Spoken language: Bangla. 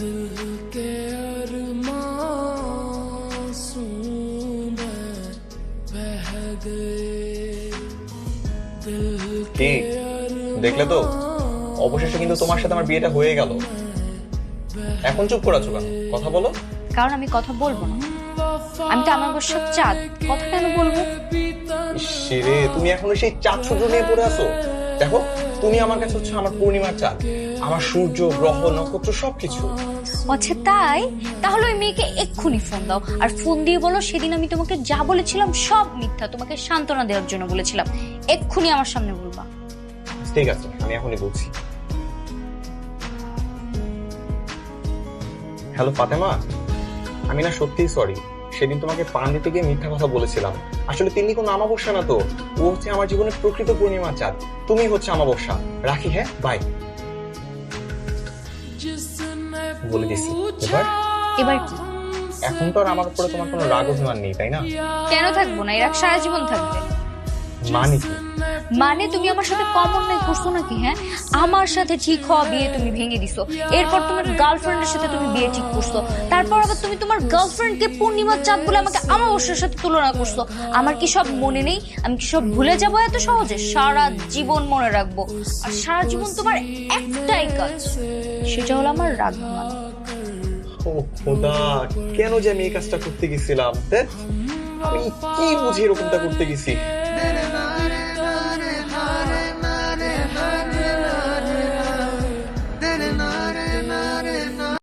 কি? দেখলে তো? অবশেষে কিন্তু তোমার সাথে আমার বিয়েটা হয়ে গেল। এখন চুপ করে আছো কেন কথা বলো। কারণ আমি কথা বলব না। আমি তো আমার বর্ষার চাঁদ। কথা কেন বলব? রে তুমি এখনও সেই চাঁদ সূর্য নিয়ে পড়ে আছো? দেখো তুমি আমার কাছে হচ্ছে আমার পূর্ণিমার চাঁদ। আমার সূর্য গ্রহ নক্ষত্র সবকিছু। আচ্ছা তাই? তাহলে ওই মেয়েকে এক্ষুনি ফোন দাও। আর ফোন দিয়ে বলো সেদিন আমি তোমাকে যা বলেছিলাম সব মিথ্যা। তোমাকে সান্ত্বনা দেওয়ার জন্য বলেছিলাম। এক্ষুনি আমার সামনে বলবা। ঠিক আছে আমি এখনই বলছি। হ্যালো ফাতেমা। আমি না সত্যিই সরি সেদিন তোমাকে পান দিতে গিয়ে মিথ্যা কথা বলেছিলাম। আসলে তিনি কোনো আমাবস্যা না তো। ও হচ্ছে আমার জীবনের প্রকৃত পূর্ণিমা চাঁদ। তুমি হচ্ছে আমাবস্যা রাখি হ্যাঁ? বাই বলে দিছি এবার? এবার কি? এখন তো আর আমার উপরে তোমার কোনো রাগ অভিমান নেই তাই না? কেন থাকব না? এরা সারা জীবন থাকবে। মানে কি? মানে তুমি আমার সাথে কমন নাই করছ নাকি হ্যাঁ? আমার সাথে ঠিক হওয়া বিয়ে তুমি ভেঙে দিছো। এরপর তোমার গার্লফ্রেন্ডের সাথে তুমি বিয়ে ঠিক করছ। তারপর আবার তুমি তোমার গার্লফ্রেন্ডকে পূর্ণিমার চাঁদ বলে আমাকে আমাবস্যার সাথে তুলনা করছ। আমার কি সব মনে নেই? আমি কি সব ভুলে যাব এত সহজে? সারা জীবন মনে রাখব। আর সারা জীবন তোমার একটাই কাজ সেটা হলো আমার রাগ ভাঙানো। ও খোদা কেন যে আমি এই কাজটা করতে গেছিলাম আমি কি বুঝি এরকমটা করতে গেছি?